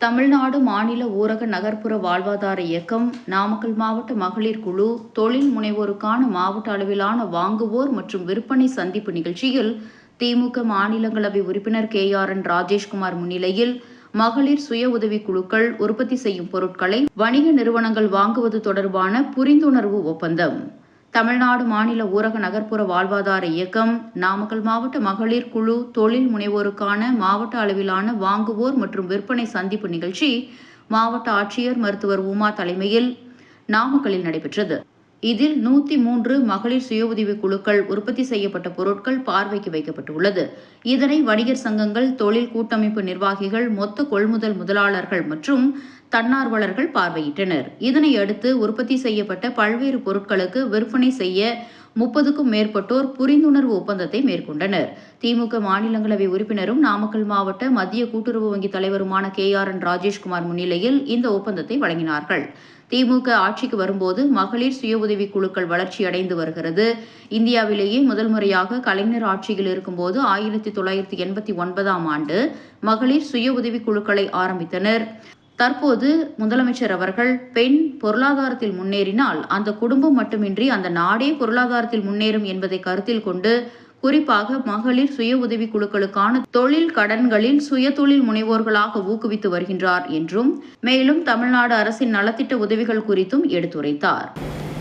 தமிழ்நாடு மாநில ஊரக நகர்ப்புற வாழ்வாதார இயக்கம் நாமக்கல் மாவட்ட மகளிர் குழு தொழில் முனைவோருக்கான மாவட்ட அளவிலான வாங்குவோர் மற்றும் விற்பனை சந்திப்பு நிகழ்ச்சியில் திமுக மாநிலங்களவை உறுப்பினர் கே ஆர் என் ராஜேஷ்குமார் முன்னிலையில் மகளிர் சுய உதவி குழுக்கள் உற்பத்தி செய்யும் பொருட்களை வணிக நிறுவனங்கள் வாங்குவது தொடர்பான புரிந்துணர்வு ஒப்பந்தம். தமிழ்நாடு மாநில ஊரக நகர்ப்புற வாழ்வாதார இயக்கம் நாமக்கல் மாவட்ட மகளிர் குழு தொழில் முனைவோருக்கான மாவட்ட அளவிலான வாங்குவோர் மற்றும் விற்பனை சந்திப்பு நிகழ்ச்சி மாவட்ட ஆட்சியர் மருத்துவர் உமா தலைமையில் நாமக்கல்லில் நடைபெற்றது. இதில் நூத்தி மூன்று மகளிர் சுய உதவி குழுக்கள் உற்பத்தி செய்யப்பட்ட பொருட்கள் பார்வைக்கு வைக்கப்பட்டுள்ளது. இதனை வணிகர் சங்கங்கள் தொழில் கூட்டமைப்பு நிர்வாகிகள் மொத்த கொள்முதல் முதலாளர்கள் மற்றும் தன்னார்வலர்கள் பார்வையிட்டனர். இதனை அடுத்து உற்பத்தி செய்யப்பட்ட பல்வேறு பொருட்களுக்கு விற்பனை செய்ய முப்பதுக்கும் மேற்பட்டோர் புரிந்துணர்வு ஒப்பந்தத்தை மேற்கொண்டனர். திமுக மாநிலங்களவை உறுப்பினரும் நாமக்கல் மாவட்ட மத்திய கூட்டுறவு வங்கி தலைவருமான கே ஆர் என் ராஜேஷ்குமார் முன்னிலையில் இந்த ஒப்பந்தத்தை வழங்கினார்கள். திமுக ஆட்சிக்கு வரும்போது மகளிர் சுய உதவி குழுக்கள் வளர்ச்சி அடைந்து வருகிறது. இந்தியாவிலேயே முதல் முறையாக கலைஞர் ஆட்சியில் இருக்கும்போது ஆயிரத்தி தொள்ளாயிரத்தி எண்பத்தி ஒன்பதாம் ஆண்டு மகளிர் சுய உதவி குழுக்களை ஆரம்பித்தனர். தற்போது முதலமைச்சர் அவர்கள் பெண் பொருளாதாரத்தில் முன்னேறினால் அந்த குடும்பம் மட்டுமின்றி அந்த நாடே பொருளாதாரத்தில் முன்னேறும் என்பதை கருத்தில் கொண்டு குறிப்பாக மகளிர் சுய உதவி குழுக்களுக்கான தொழில் கடன்களில் சுய தொழில் முனைவோர்களாக ஊக்குவித்து வருகின்றார் என்றும் மேலும் தமிழ்நாடு அரசின் நலத்திட்ட உதவிகள் குறித்தும் எடுத்துரைத்தார்.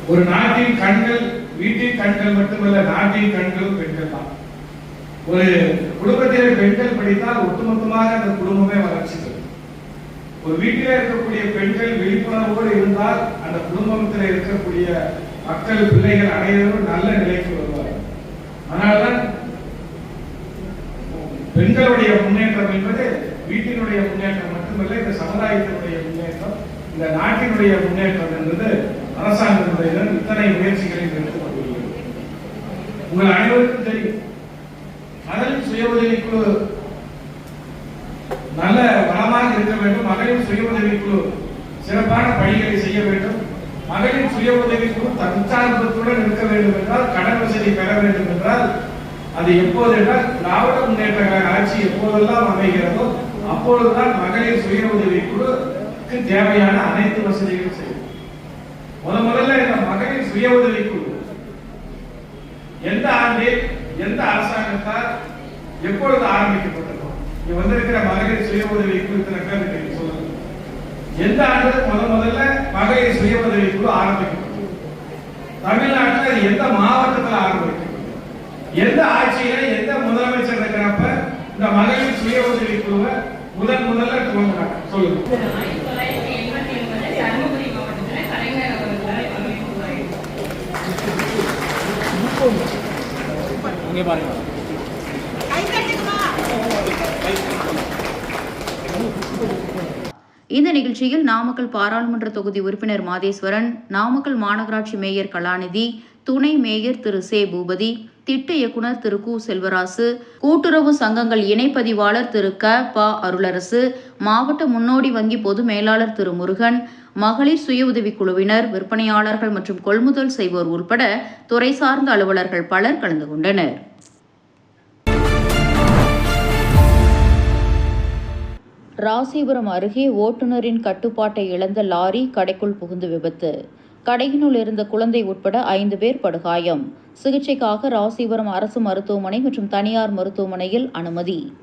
ஒரு நாட்டின் கண்கள் வீட்டின் கண்கள் மட்டுமல்ல நாட்டின் கண்களும் பெண்கள் தான். ஒரு குடும்பத்தில் பெண்கள் படித்தால் ஒட்டுமொத்தமாக அந்த குடும்பமே வளர்ச்சி ஒரு வீட்டிலே இருக்கக்கூடிய பெண்கள் விழிப்புணர்வோடு இருந்தால் அந்த குடும்பத்தில் இருக்கக்கூடிய மக்கள் பிள்ளைகள் அனைவரும் நல்ல நிலைக்கு வருவார்கள். அதனால்தான் பெண்களுடைய முன்னேற்றம் என்பது வீட்டினுடைய முன்னேற்றம் மட்டுமல்ல இந்த சமுதாயத்தினுடைய முன்னேற்றம் இந்த நாட்டினுடைய முன்னேற்றம் என்பது அரசாங்கத்தினுடைய இத்தனை முயற்சிகளை எடுத்துக் கொண்டுள்ளது உங்கள் அனைவருக்கும் தெரியும் மகளிர் சுய உதவிக்குழு நல்ல சிறப்பாக இருக்க வேண்டும். மகளிர் சுய உதவிக்குழு சிறப்பான பணிகளை செய்ய வேண்டும். மகளிர் சுய உதவிக்குழு தற்சார்பத்துடன் இருக்க வேண்டும் என்றால் கடன் வசதி பெற வேண்டும் என்றால் அது எப்போது என்றால் திராவிட முன்னேற்ற கழக ஆட்சி எப்போதெல்லாம் அமைகிறதோ அப்பொழுதுதான் மகளிர் சுய உதவிக்குழுக்கு தேவையான அனைத்து வசதிகளும் செய்யும். முத முதல்ல இந்த மகளிர் சுய உதவிக்குழு எந்த ஆண்டில் எந்த அரசாங்கத்தால் எப்பொழுது ஆரம்பிக்கப்பட்டது? இங்க வந்திருக்கிற மகளிர் சுய உதவி குழு இத்தனை பேர் சொல்லுங்க. எந்த ஆண்டு முத முதல்ல மகளிர் சுய உதவி குழு ஆரம்பிக்கப்பட்டது? தமிழ்நாட்டில் அது எந்த மாவட்டத்தில் ஆரம்பிக்கப்பட்டது? எந்த ஆட்சியில எந்த முதலமைச்சர் இருக்கிறப்ப இந்த மகளிர் சுய உதவி குழுவை முதன் முதல்ல துவங்கினாங்க சொல்லுங்க. ஆயிரத்தி தொள்ளாயிரத்தி இந்த நிகழ்ச்சியில் நாமக்கல் பாராளுமன்ற தொகுதி உறுப்பினர் மாதேஸ்வரன் நாமக்கல் மாநகராட்சி மேயர் கலாநிதி துணை மேயர் திரு. சே. பூபதி திட்ட இயக்குனர் திரு. கு. செல்வராசு கூட்டுறவு சங்கங்கள் இணைப்பதிவாளர் திரு. க. ப. அருளரசு மாவட்ட முன்னோடி வங்கி பொது மேலாளர் திரு. முருகன் மகளிர் சுய உதவிக் குழுவினர் விற்பனையாளர்கள் மற்றும் கொள்முதல் செய்வோர் உட்பட துறை சார்ந்த அலுவலர்கள் பலர் கலந்து கொண்டனர். ராசிபுரம் அருகே ஓட்டுநரின் கட்டுப்பாட்டை இழந்த லாரி கடைக்குள் புகுந்து விபத்து. கடையினுள் இருந்த குழந்தை உட்பட ஐந்து பேர் படுகாயம். சிகிச்சைக்காக ராசிபுரம் அரசு மருத்துவமனை மற்றும் தனியார் மருத்துவமனையில் அனுமதி.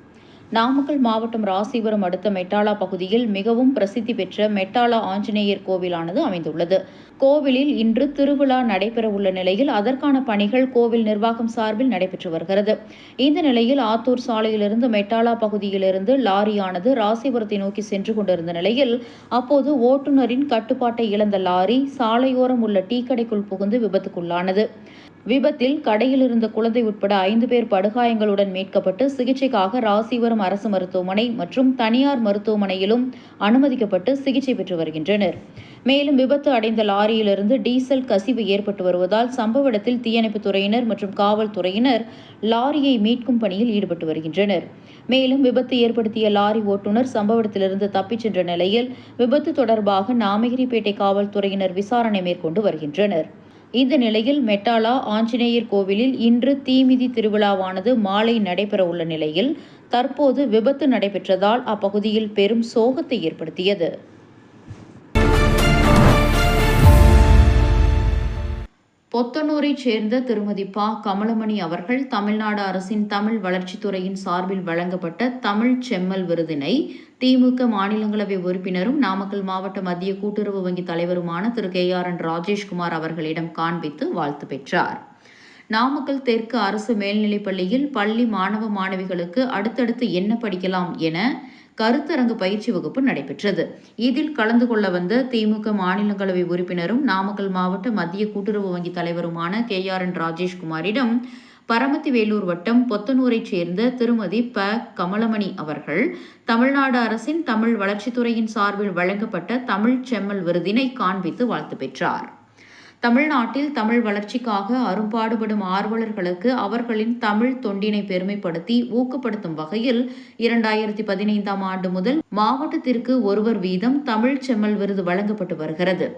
நாமக்கல் மாவட்டம் ராசிபுரம் அடுத்த மெட்டாலா பகுதியில் மிகவும் பிரசித்தி பெற்ற மெட்டாலா ஆஞ்சநேயர் கோவிலானது அமைந்துள்ளது. கோவிலில் இன்று திருவிழா நடைபெறவுள்ள நிலையில் அதற்கான பணிகள் கோவில் நிர்வாகம் சார்பில் நடைபெற்று வருகிறது. இந்த நிலையில் ஆத்தூர் சாலையிலிருந்து மெட்டாலா பகுதியிலிருந்து லாரியானது ராசிபுரத்தை நோக்கி சென்று கொண்டிருந்த நிலையில் அப்போது ஓட்டுநரின் கட்டுப்பாட்டை இழந்த லாரி சாலையோரம் உள்ள டீ கடைக்குள் புகுந்து விபத்துக்குள்ளானது. விபத்தில் கடையில் இருந்த குழந்தை உட்பட ஐந்து பேர் படுகாயங்களுடன் மீட்கப்பட்டு சிகிச்சைக்காக ராசிவரம் அரசு மருத்துவமனை மற்றும் தனியார் மருத்துவமனையிலும் அனுமதிக்கப்பட்டு சிகிச்சை பெற்று வருகின்றனர். மேலும் விபத்து அடைந்த லாரியிலிருந்து டீசல் கசிவு ஏற்பட்டு வருவதால் சம்பவ இடத்தில் தீயணைப்புத் துறையினர் மற்றும் காவல்துறையினர் லாரியை மீட்கும் பணியில் ஈடுபட்டு வருகின்றனர். மேலும் விபத்து ஏற்படுத்திய லாரி ஓட்டுநர் சம்பவ இடத்திலிருந்து தப்பிச் சென்ற நிலையில் விபத்து தொடர்பாக நாமகிரிப்பேட்டை காவல்துறையினர் விசாரணை மேற்கொண்டு வருகின்றனர். இந்த நிலையில் மெட்டாலா ஆஞ்சநேயர் கோவிலில் இன்று தீமிதி திருவிழாவானது மாலை நடைபெற உள்ள நிலையில் தற்போது விபத்து நடைபெற்றதால் அப்பகுதியில் பெரும் சோகத்தை ஏற்படுத்தியது. பொத்தனூரைச் சேர்ந்த திருமதி பா. கமலமணி அவர்கள் தமிழ்நாடு அரசின் தமிழ் வளர்ச்சித்துறையின் சார்பில் வழங்கப்பட்ட தமிழ் செம்மல் விருதினை திமுக மாநிலங்களவை உறுப்பினரும் நாமக்கல் மாவட்ட மத்திய கூட்டுறவு வங்கி தலைவருமான திரு. கே. ஆர். என். ராஜேஷ்குமார் அவர்களிடம் காண்பித்து வாழ்த்து பெற்றார். நாமக்கல் தெற்கு அரசு மேல்நிலைப் பள்ளியில் பள்ளி மாணவ மாணவிகளுக்கு அடுத்தடுத்து என்ன படிக்கலாம் என கருத்தரங்கு பயிற்சி வகுப்பு நடைபெற்றது. இதில் கலந்து கொள்ள வந்த திமுக மாநிலங்களவை உறுப்பினரும் நாமக்கல் மாவட்ட மத்திய கூட்டுறவு வங்கி தலைவருமான கே. ஆர். என். ராஜேஷ்குமாரிடம் பரமத்தி வேலூர் வட்டம் பொத்தனூரைச் சேர்ந்த திருமதி ப. கமலமணி அவர்கள் தமிழ்நாடு அரசின் தமிழ் வளர்ச்சித்துறையின் சார்பில் வழங்கப்பட்ட தமிழ் செம்மல் விருதினை காண்பித்து வாழ்த்து பெற்றார். தமிழ்நாட்டில் தமிழ் வளர்ச்சிக்காக அரும்பாடுபடும் ஆர்வலர்களுக்கு அவர்களின் தமிழ் தொண்டினை பெருமைப்படுத்தி ஊக்கப்படுத்தும் வகையில் இரண்டாயிரத்தி பதினைந்தாம் ஆண்டு முதல் மாவட்டத்திற்கு ஒருவர் வீதம் தமிழ் செம்மல் விருது வழங்கப்பட்டு வருகிறது.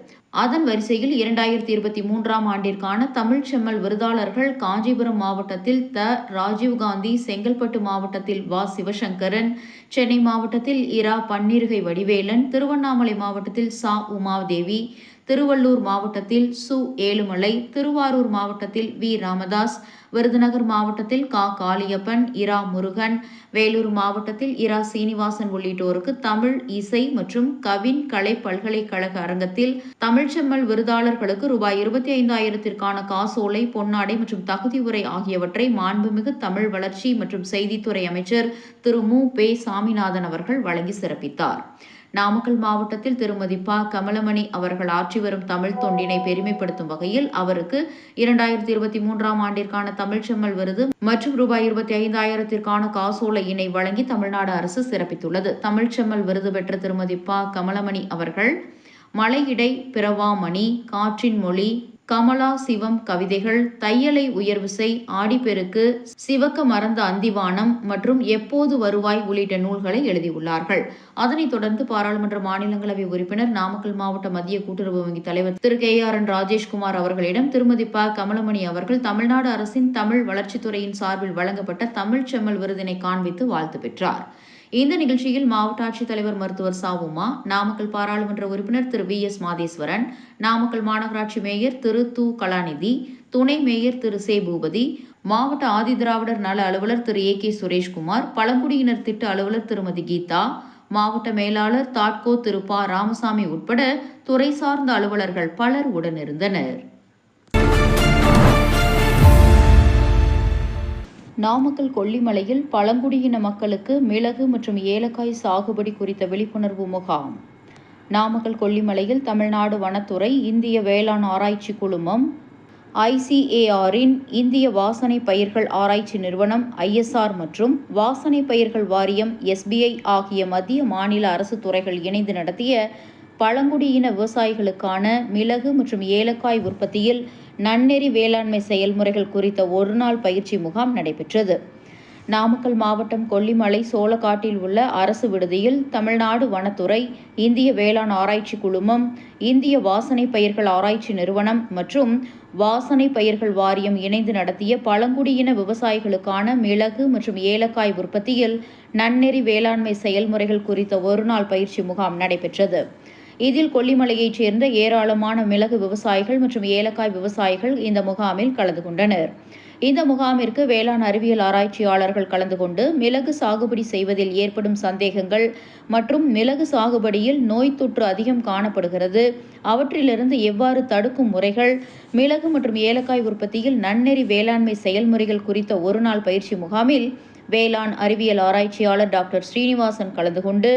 அதன் வரிசையில் இரண்டாயிரத்தி இருபத்தி மூன்றாம் ஆண்டிற்கான தமிழ் செம்மல் விருதாளர்கள் காஞ்சிபுரம் மாவட்டத்தில் த. ராஜீவ்காந்தி செங்கல்பட்டு மாவட்டத்தில் வா. சிவசங்கரன் சென்னை மாவட்டத்தில் இரா. பன்னீர்கை வடிவேலன் திருவண்ணாமலை மாவட்டத்தில் சா. உமாதேவி திருவள்ளூர் மாவட்டத்தில் சு ஏழுமலை திருவாரூர் மாவட்டத்தில் வி. ராமதாஸ் விருதுநகர் மாவட்டத்தில் கா. காளியப்பன் இரா. முருகன் வேலூர் மாவட்டத்தில் இரா. சீனிவாசன் உள்ளிட்டோருக்கு தமிழ் இசை மற்றும் கவின் கலை பல்கலைக்கழக அரங்கத்தில் தமிழ்ச்செம்மல் விருதாளர்களுக்கு ரூபாய் இருபத்தி ஐந்தாயிரத்திற்கான காசோலை பொன்னாடை மற்றும் தகுதி உரை ஆகியவற்றை மாண்புமிகு தமிழ் வளர்ச்சி மற்றும் செய்தித்துறை அமைச்சர் திரு மு. பே. சாமிநாதன் அவர்கள் வழங்கி சிறப்பித்தார். நாமக்கல் மாவட்டத்தில் திருமதி பா. கமலமணி அவர்கள் ஆற்றி வரும் தமிழ் தொண்டினை பெருமைப்படுத்தும் வகையில் அவருக்கு இரண்டாயிரத்தி இருபத்தி மூன்றாம் ஆண்டிற்கான தமிழ்ச்செம்மல் விருது மற்றும் ரூபாய் இருபத்தி ஐந்தாயிரத்திற்கான காசோலையினை வழங்கி தமிழ்நாடு அரசு சிறப்பித்துள்ளது. தமிழ்ச்செம்மல் விருது பெற்ற திருமதி பா. கமலமணி அவர்கள் மலையிடை பிறவாமணி காற்றின் மொழி கமலா சிவம் கவிதைகள் தையலை உயர்விசை ஆடிப்பெருக்கு சிவக்க மறந்த அந்திவானம் மற்றும் எப்போது வருவாய் உள்ளிட்ட நூல்களை எழுதியுள்ளார்கள். அதனைத் தொடர்ந்து பாராளுமன்ற மாநிலங்களவை உறுப்பினர் நாமக்கல் மாவட்ட மத்திய கூட்டுறவு வங்கி தலைவர் திரு. கே. ஆர். என். ராஜேஷ்குமார் அவர்களிடம் திருமதி ப. கமலமணி அவர்கள் தமிழ்நாடு அரசின் தமிழ் வளர்ச்சித்துறையின் சார்பில் வழங்கப்பட்ட தமிழ் செம்மல் விருதினை காண்பித்து வாழ்த்து பெற்றார். இந்த நிகழ்ச்சியில் மாவட்ட ஆட்சித்தலைவர் மருத்துவர் சாவுமா உமா நாமக்கல் பாராளுமன்ற உறுப்பினர் திரு வி எஸ் மாதேஸ்வரன் நாமக்கல் மாநகராட்சி மேயர் திரு து கலாநிதி துணை மேயர் திரு சே. பூபதி மாவட்ட ஆதிதிராவிடர் நல அலுவலர் திரு ஏ. கே. சுரேஷ்குமார் பழங்குடியினர் திட்ட அலுவலர் திருமதி கீதா மாவட்ட மேலாளர் தாட்கோ திரு ராமசாமி உட்பட துறை சார்ந்த அலுவலர்கள் பலர் உடனிருந்தனர். நாமக்கல் கொல்லிமலையில் பழங்குடியின மக்களுக்கு மிளகு மற்றும் ஏலக்காய் சாகுபடி குறித்த விழிப்புணர்வு முகாம். நாமக்கல் கொல்லிமலையில் தமிழ்நாடு வனத்துறை இந்திய வேளாண் ஆராய்ச்சி குழுமம் ஐசிஏஆரின் இந்திய வாசனை பயிர்கள் ஆராய்ச்சி நிறுவனம் ஐஎஸ்ஆர் மற்றும் வாசனை பயிர்கள் வாரியம் எஸ்பிஐ ஆகிய மத்திய மாநில அரசு துறைகள் இணைந்து நடத்திய பழங்குடியின விவசாயிகளுக்கான மிளகு மற்றும் ஏலக்காய் உற்பத்தியில் நன்னெறி வேளாண்மை செயல்முறைகள் குறித்த ஒருநாள் பயிற்சி முகாம் நடைபெற்றது. நாமக்கல் மாவட்டம் கொல்லிமலை சோளக்காட்டில் உள்ள அரசு விடுதியில் தமிழ்நாடு வனத்துறை இந்திய வேளாண் ஆராய்ச்சி குழுமம் இந்திய வாசனை பயிர்கள் ஆராய்ச்சி நிறுவனம் மற்றும் வாசனை பயிர்கள் வாரியம் இணைந்து நடத்திய பழங்குடியின விவசாயிகளுக்கான மிளகு மற்றும் ஏலக்காய் உற்பத்தியில் நன்னெறி வேளாண்மை செயல்முறைகள் குறித்த ஒருநாள் பயிற்சி முகாம் நடைபெற்றது. இதில் கொல்லிமலையைச் சேர்ந்த ஏராளமான மிளகு விவசாயிகள் மற்றும் ஏலக்காய் விவசாயிகள் இந்த முகாமில் கலந்து கொண்டனர். இந்த முகாமிற்கு வேளாண் அறிவியல் ஆராய்ச்சியாளர்கள் கலந்து கொண்டு மிளகு சாகுபடி செய்வதில் ஏற்படும் சந்தேகங்கள் மற்றும் மிளகு சாகுபடியில் நோய் தொற்று அதிகம் காணப்படுகிறது. அவற்றிலிருந்து எவ்வாறு தடுக்கும் முறைகள் மிளகு மற்றும் ஏலக்காய் உற்பத்தியில் நன்னெறி வேளாண்மை செயல்முறைகள் குறித்த ஒருநாள் பயிற்சி முகாமில் வேளாண் அறிவியல் ஆராய்ச்சியாளர் டாக்டர் ஸ்ரீனிவாசன் கலந்து கொண்டு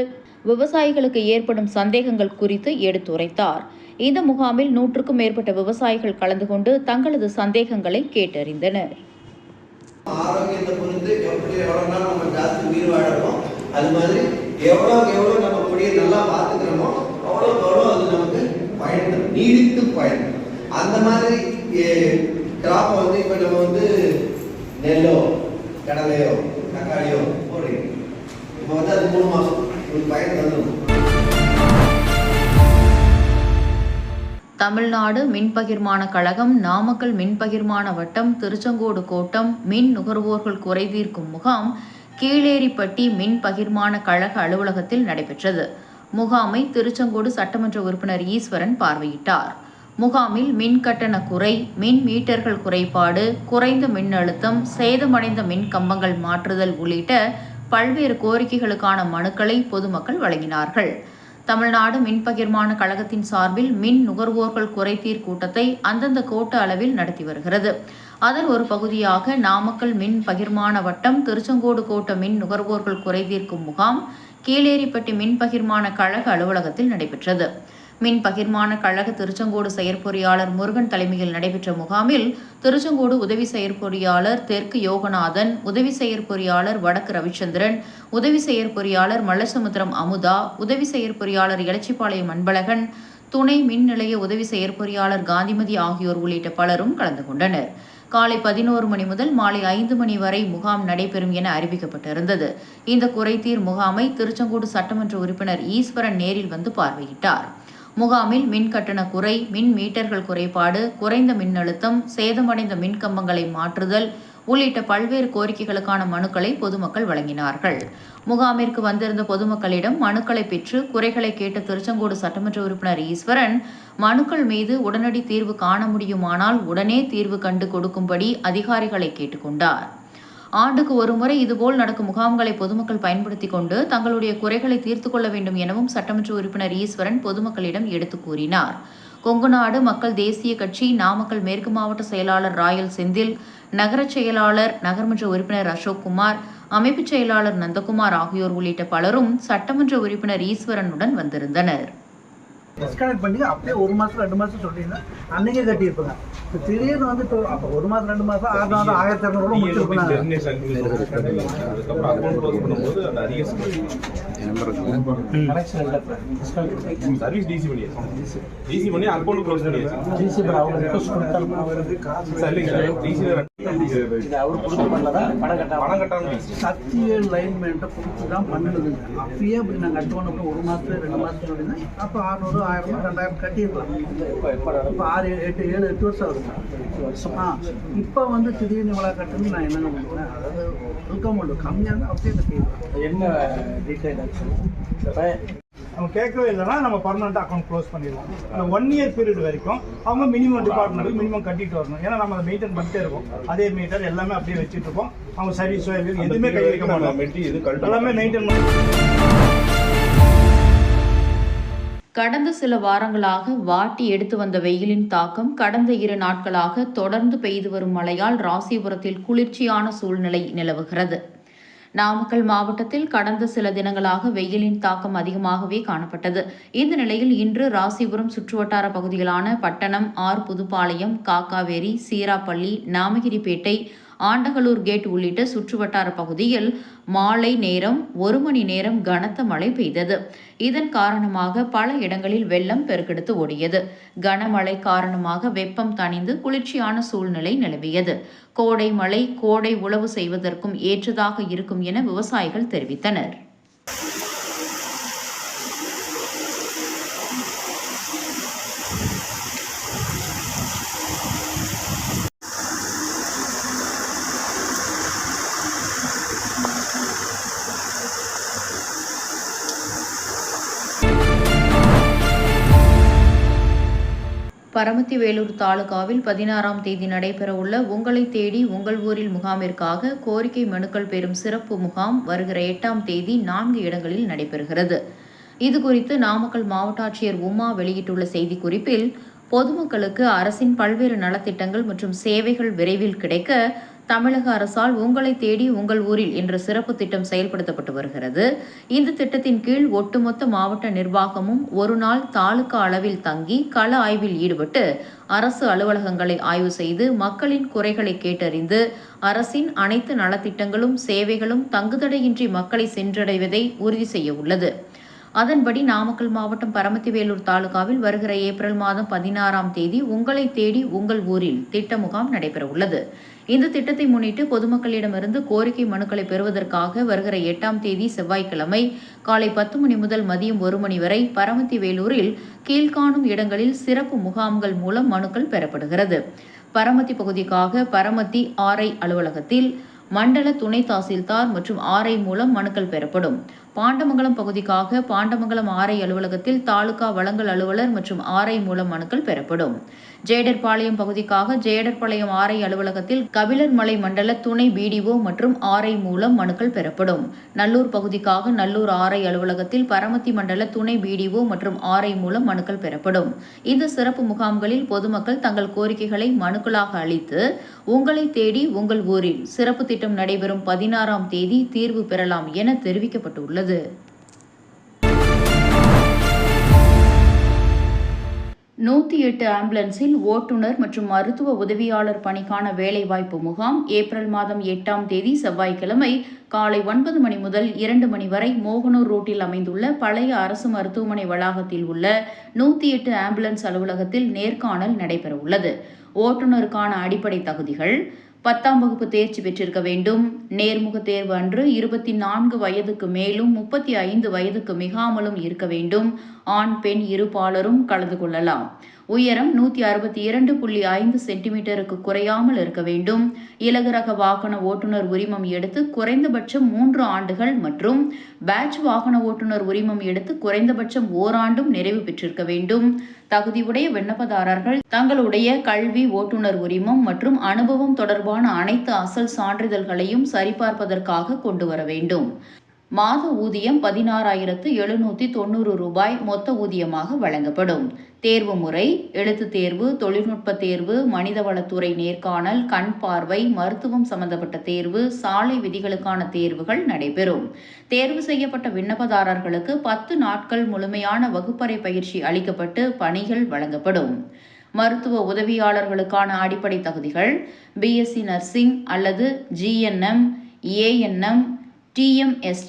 விவசாயிகளுக்கு ஏற்படும் சந்தேகங்கள் குறித்து எடுத்துரைத்தார். இந்த முகாமில் நூற்றுக்கும் மேற்பட்ட விவசாயிகள் கலந்து கொண்டு தங்களது சந்தேகங்களை கேட்டறிந்தனர். ஆரோக்கியத்தை பொறுத்து எப்படி எவ்வளோ நாள் நம்ம ஜாஸ்தி உயிர் வாழறோம். அது மாதிரி எவ்வளோக்கு எவ்வளோ நம்ம கொடியை நல்லா பார்த்துக்கிறோமோ அவ்வளோக்கு எவ்வளோ அது நமக்கு பயன் நீடித்து பயன். அந்த மாதிரி கிராப்பை வந்து இப்போ நம்ம வந்து நெல்லோ கடலையோ தமிழ்நாடு மின் பகிர்மான கழகம் நாமக்கல் மின் பகிர்மான வட்டம் திருச்செங்கோடு கோட்டம் மின் நுகர்வோர்கள் குறைதீர்க்கும் முகாம் கீழேரிப்பட்டி மின் பகிர்மான கழக அலுவலகத்தில் நடைபெற்றது. முகாமை திருச்செங்கோடு சட்டமன்ற உறுப்பினர் ஈஸ்வரன் பார்வையிட்டார். முகாமில் மின் கட்டண குறை மின் மீட்டர்கள் குறைபாடு குறைந்த மின்னழுத்தம் சேதமடைந்த மின் கம்பங்கள் மாற்றுதல் உள்ளிட்ட பல்வேறு கோரிக்கைகளுக்கான மனுக்களை பொதுமக்கள் வழங்கினார்கள். தமிழ்நாடு மின் பகிர்மான கழகத்தின் சார்பில் மின் நுகர்வோர்கள் குறைதீர் கூட்டத்தை அந்தந்த கோட்ட அளவில் நடத்தி வருகிறது. அதன் ஒரு பகுதியாக நாமக்கல் மின் பகிர்மான வட்டம் திருச்செங்கோடு கோட்ட மின் நுகர்வோர்கள் குறைதீர்க்கும் முகாம் கீழேரிப்பட்டி மின் பகிர்மான கழக அலுவலகத்தில் நடைபெற்றது. மின் பகிர்மான கழக திருச்செங்கோடு செயற்பொறியாளர் முருகன் தலைமையில் நடைபெற்ற முகாமில் திருச்செங்கோடு உதவி செயற்பொறியாளர் தெற்கு யோகநாதன் உதவி செயற்பொறியாளர் வடக்கு ரவிச்சந்திரன் உதவி செயற்பொறியாளர் மல்லசமுத்திரம் அமுதா உதவி செயற்பொறியாளர் எலச்சிப்பாளையம் அன்பழகன் துணை மின் நிலைய உதவி செயற்பொறியாளர் காந்திமதி ஆகியோர் உள்ளிட்ட பலரும் கலந்து கொண்டனர். காலை பதினோரு மணி முதல் மாலை ஐந்து மணி வரை முகாம் நடைபெறும் என அறிவிக்கப்பட்டிருந்தது. இந்த குறைதீர் முகாமை திருச்செங்கோடு சட்டமன்ற உறுப்பினர் ஈஸ்வரன் நேரில் வந்து பார்வையிட்டார். முகாமில் மின் கட்டண குறை மின் மீட்டர்கள் குறைபாடு குறைந்த மின்னழுத்தம் சேதமடைந்த மின்கம்பங்களை மாற்றுதல் உள்ளிட்ட பல்வேறு கோரிக்கைகளுக்கான மனுக்களை பொதுமக்கள் வழங்கினார்கள். முகாமிற்கு வந்திருந்த பொதுமக்களிடம் மனுக்களை பெற்று குறைகளை கேட்ட திருச்செங்கோடு சட்டமன்ற உறுப்பினர் ஈஸ்வரன் மனுக்கள் மீது உடனடி தீர்வு காண முடியுமானால் உடனே தீர்வு கண்டு கொடுக்கும்படி அதிகாரிகளை கேட்டுக்கொண்டார். ஆண்டுக்கு ஒருமுறை இதுபோல் நடக்கும் முகாம்களை பொதுமக்கள் பயன்படுத்தி கொண்டு தங்களுடைய குறைகளை தீர்த்து கொள்ள வேண்டும் எனவும் சட்டமன்ற உறுப்பினர் ஈஸ்வரன் பொதுமக்களிடம் எடுத்து கூறினார். கொங்குநாடு மக்கள் தேசிய கட்சி நாமக்கல் மேற்கு மாவட்ட செயலாளர் ராயல் செந்தில் நகரச் செயலாளர் நகர்மன்ற உறுப்பினர் அசோக்குமார் அமைப்புச் செயலாளர் நந்தகுமார் ஆகியோர் உள்ளிட்ட பலரும் சட்டமன்ற உறுப்பினர் ஈஸ்வரனுடன் வந்திருந்தனர். டிஸ்கனெக்ட் பண்ணி அப்படியே ஒரு மாதம் ரெண்டு மாதம் சொல்லிங்கன்னா அன்னைக்கே கட்டியிருப்பாங்க. இப்போ திடீர்னு வந்து இப்போ அப்போ ஒரு மாதம் ரெண்டு மாதம் ஆறு மாதம் ஆயிரத்தி இரநூறுவா முடிச்சிருப்பாங்க இல்லை சர்வீஸ் டிசி பண்ணியாச்சு. டிசி பண்ணி அக்கௌண்ட் க்ளோஸ் பண்ணியாச்சு ஜிசி அவங்க ரிக்வஸ்ட் கொடுத்தாலும் சார் இல்லைங்க சார். டிசியில் இது அவர் கொடுத்த பண்ணல தான் பணம் கட்டாம பணம் கட்டாமல் டிசி சத்திய லைன்மெண்ட்டை கொடுத்து தான் பண்ணுதுங்க. அப்பயே அப்படி நாங்கள் கட்டணும் ஒரு மாதத்துல ரெண்டு மாதத்துல அப்படின்னா அப்போ அறுநூறு ஆயிரம் ரெண்டாயிரம் கட்டிடலாம். இப்போ ஆறு ஏழு, எட்டு ஏழு எட்டு வருஷம் ஆகுது ஆ இப்போ வந்து திடீர்னு இவ்வளோ கட்டணும் நான் என்னென்ன பண்ணுவேன்? அதாவது இருக்க முடியும் கம்மியாக அப்படியே கட்டிடுவேன் என்ன டீட்டெயில் நம்ம கேட்கவே இல்லைன்னா நம்ம பர்மனெண்ட் அக்கௌண்ட் க்ளோஸ் பண்ணிடலாம். அந்த ஒன் இயர் பீரியட் வரைக்கும் அவங்க மினிமம் டிபார்ட்மெண்ட்டுக்கு மினிமம் கட்டிட்டு வரணும். ஏன்னா நம்ம அதை மெயின்டைன் பண்ணிட்டே இருக்கோம் அதே மீட்டர் எல்லாமே அப்படியே வச்சுட்டு இருக்கோம் அவங்க சர்வீஸோ எதுவுமே கை வைக்க மாட்டோம் எல்லாமே மெயின்டைன் பண்ணி கடந்த சில வாரங்களாக வாட்டி எடுத்து வந்த வெயிலின் தாக்கம் கடந்த இரு நாட்களாக தொடர்ந்து பெய்து வரும் மழையால் ராசிபுரத்தில் குளிர்ச்சியான சூழ்நிலை நிலவுகிறது. நாமக்கல் மாவட்டத்தில் கடந்த சில தினங்களாக வெயிலின் தாக்கம் அதிகமாகவே காணப்பட்டது. இந்த நிலையில் இன்று ராசிபுரம் சுற்றுவட்டார பகுதிகளான பட்டணம் ஆர் புதுப்பாளையம் காக்காவேரி சீராப்பள்ளி நாமகிரிப்பேட்டை ஆண்டகலூர் கேட் உள்ளிட்ட சுற்றுவட்டார பகுதியில் மாலை நேரம் ஒரு மணி நேரம் கனத்த மழை பெய்தது. இதன் காரணமாக பல இடங்களில் வெள்ளம் பெருக்கெடுத்து ஓடியது. கனமழை காரணமாக வெப்பம் தணிந்து குளிர்ச்சியான சூழ்நிலை நிலவியது. கோடை மழை கோடை உழவு செய்வதற்கும் ஏற்றதாக இருக்கும் என விவசாயிகள் தெரிவித்தனர். பரமத்தி வேலூர் தாலுகாவில் பதினாறாம் தேதி நடைபெறவுள்ள உங்களை தேடி உங்கள் ஊரில் முகாமிற்காக கோரிக்கை மனுக்கள் பெறும் சிறப்பு முகாம் வருகிற எட்டாம் தேதி நான்கு இடங்களில் நடைபெறுகிறது. இதுகுறித்து நாமக்கல் மாவட்ட ஆட்சியர் உமா வெளியிட்டுள்ள செய்திக்குறிப்பில் பொதுமக்களுக்கு அரசின் பல்வேறு நலத்திட்டங்கள் மற்றும் சேவைகள் விரைவில் கிடைக்க தமிழக அரசால் உங்களை தேடி உங்கள் ஊரில் என்ற சிறப்பு திட்டம் செயல்படுத்தப்பட்டு வருகிறது. இந்த திட்டத்தின் கீழ் ஒட்டுமொத்த மாவட்ட நிர்வாகமும் ஒரு நாள் தாலுகா அளவில் தங்கி கள ஆய்வில் ஈடுபட்டு அரசு அலுவலகங்களை ஆய்வு செய்து மக்களின் குறைகளை கேட்டறிந்து அரசின் அனைத்து நலத்திட்டங்களும் சேவைகளும் தங்குதடையின்றி மக்களை சென்றடைவதை உறுதி செய்ய உள்ளது. அதன்படி நாமக்கல் மாவட்டம் பரமத்திவேலூர் தாலுகாவில் வருகிற ஏப்ரல் மாதம் பதினாறாம் தேதி உங்களை தேடி உங்கள் ஊரில் திட்ட முகாம் நடைபெறவுள்ளது. இந்த திட்டத்தை முன்னிட்டு பொதுமக்களிடமிருந்து கோரிக்கை மனுக்களை பெறுவதற்காக வருகிற எட்டாம் தேதி செவ்வாய்க்கிழமை காலை பத்து மணி முதல் மதியம் ஒரு மணி வரை பரமத்தி வேலூரில் கீழ்காணும் இடங்களில் சிறப்பு முகாம்கள் மூலம் மனுக்கள் பெறப்படுகிறது. பரமத்தி பகுதிக்காக பரமத்தி ஆர்ஐ அலுவலகத்தில் மண்டல துணை தாசில்தார் மற்றும் ஆர்ஐ மூலம் மனுக்கள் பெறப்படும். பாண்டமங்கலம் பகுதிக்காக பாண்டமங்கலம் ஆர்ஐ அலுவலகத்தில் தாலுகா வழங்கல் அலுவலர் மற்றும் ஆர்ஐ மூலம் மனுக்கள் பெறப்படும். ஜேடர்பாளையம் பகுதிக்காக ஜேடர்பாளையம் ஆரை அலுவலகத்தில் கபிலர்மலை மண்டல துணை பிடிஓ மற்றும் ஆரை மூலம் மனுக்கள் பெறப்படும். நல்லூர் பகுதிக்காக நல்லூர் ஆரை அலுவலகத்தில் பரமத்தி மண்டல துணை பிடிஓ மற்றும் ஆரை மூலம் மனுக்கள் பெறப்படும். இந்த சிறப்பு முகாம்களில் பொதுமக்கள் தங்கள் கோரிக்கைகளை மனுக்களாக அளித்து உங்களை தேடி உங்கள் ஊரில் சிறப்பு திட்டம் நடைபெறும் பதினாறாம் தேதி தீர்வு பெறலாம் என தெரிவிக்கப்பட்டுள்ளது. நூற்றி எட்டு ஆம்புலன்ஸில் ஓட்டுநர் மற்றும் மருத்துவ உதவியாளர் பணிக்கான வேலைவாய்ப்பு முகாம் ஏப்ரல் மாதம் எட்டாம் தேதி செவ்வாய்க்கிழமை காலை ஒன்பது மணி முதல் இரண்டு மணி வரை மோகனூர் ரோட்டில் அமைந்துள்ள பழைய அரசு மருத்துவமனை வளாகத்தில் உள்ள நூற்றி எட்டு ஆம்புலன்ஸ் அலுவலகத்தில் நேர்காணல் நடைபெறவுள்ளது. ஓட்டுநருக்கான அடிப்படை தகுதிகள் பத்தாம் வகுப்பு தேர்ச்சி பெற்றிருக்க வேண்டும். நேர்முக தேர்வு அன்று இருபத்தி நான்கு வயதுக்கு மேலும் முப்பத்தி ஐந்து வயதுக்கு மிகாமலும் இருக்க வேண்டும். ஆண் பெண் இருபாலரும் கலந்து கொள்ளலாம். உயரம் நூற்றி அறுபத்தி இரண்டு புள்ளி ஐந்து சென்டிமீட்டருக்கு குறையாமல் இருக்க வேண்டும். இலகு ரக வாகன ஓட்டுநர் உரிமம் எடுத்து குறைந்தபட்சம் மூன்று ஆண்டுகள் மற்றும் பேட்ச் வாகன ஓட்டுநர் உரிமம் எடுத்து குறைந்தபட்சம் ஓராண்டும் நிறைவு பெற்றிருக்க வேண்டும். தகுதியுடைய விண்ணப்பதாரர்கள் தங்களுடைய கல்வி ஓட்டுநர் உரிமம் மற்றும் அனுபவம் தொடர்பான அனைத்து அசல் சான்றிதழ்களையும் சரிபார்ப்பதற்காக கொண்டு வர வேண்டும். மாத ஊதியம் பதினாறாயிரத்து எழுநூற்றி தொண்ணூறு ரூபாய் மொத்த ஊதியமாக வழங்கப்படும். தேர்வு முறை எழுத்து தேர்வு தொழில்நுட்ப தேர்வு மனிதவளத்துறை நேர்காணல் கண் பார்வை மருத்துவம் சம்பந்தப்பட்ட தேர்வு சாலை விதிகளுக்கான தேர்வுகள் நடைபெறும். தேர்வு செய்யப்பட்ட விண்ணப்பதாரர்களுக்கு பத்து நாட்கள் முழுமையான வகுப்பறை பயிற்சி அளிக்கப்பட்டு பணிகள் வழங்கப்படும். மருத்துவ உதவியாளர்களுக்கான அடிப்படை தகுதிகள் பிஎஸ்சி நர்சிங் அல்லது ஜிஎன்எம் ஏஎன்எம் டிஎம்எஸ்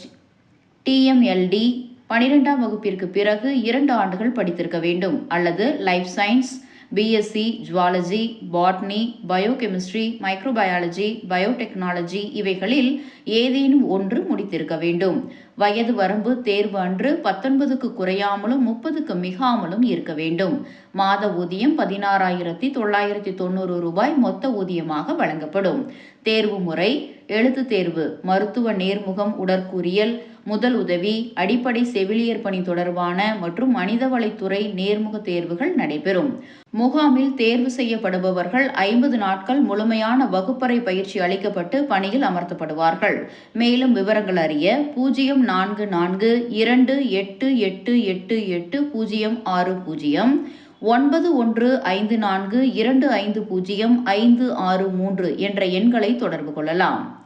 டிஎம்எல்டி பனிரெண்டாம் வகுப்பிற்கு பிறகு இரண்டு ஆண்டுகள் படித்திருக்க வேண்டும். அல்லது life science BSc zoology botany biochemistry microbiology biotechnology இவைகளில் ஏதேனும் ஒன்று முடித்திருக்க வேண்டும். வயது வரம்பு தேர்வு அன்று பத்தொன்பதுக்கு குறையாமலும் முப்பதுக்கு மிகாமலும் இருக்க வேண்டும். மாத ஊதியம் பதினாறாயிரத்தி தொள்ளாயிரத்தி தொண்ணூறு ரூபாய் மொத்த ஊதியமாக வழங்கப்படும். தேர்வு முறை எழுத்து தேர்வு மருத்துவ நேர்முகம் உடற்கூறியல் முதல் உதவி அடிப்படை செவிலியர் பணி தொடர்பான மற்றும் மனிதவளத்துறை நேர்முக தேர்வுகள் நடைபெறும். முகாமில் தேர்வு செய்யப்படுபவர்கள் ஐம்பது நாட்கள் முழுமையான வகுப்பறை பயிற்சி அளிக்கப்பட்டு பணியில் அமர்த்தப்படுவார்கள். மேலும் விவரங்கள் அறிய பூஜ்ஜியம் நான்கு நான்கு இரண்டு எட்டு எட்டு எட்டு எட்டு பூஜ்ஜியம் ஆறு பூஜ்ஜியம் ஒன்பது ஒன்று ஐந்து நான்கு இரண்டு ஐந்து பூஜ்ஜியம் ஐந்து ஆறு மூன்று என்ற எண்களை தொடர்பு கொள்ளலாம்.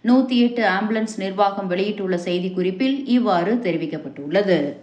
நூற்றி எட்டு ஆம்புலன்ஸ் நிர்வாகம் வெளியிட்டுள்ள செய்திக்குறிப்பில் இவ்வாறு தெரிவிக்கப்பட்டுள்ளது.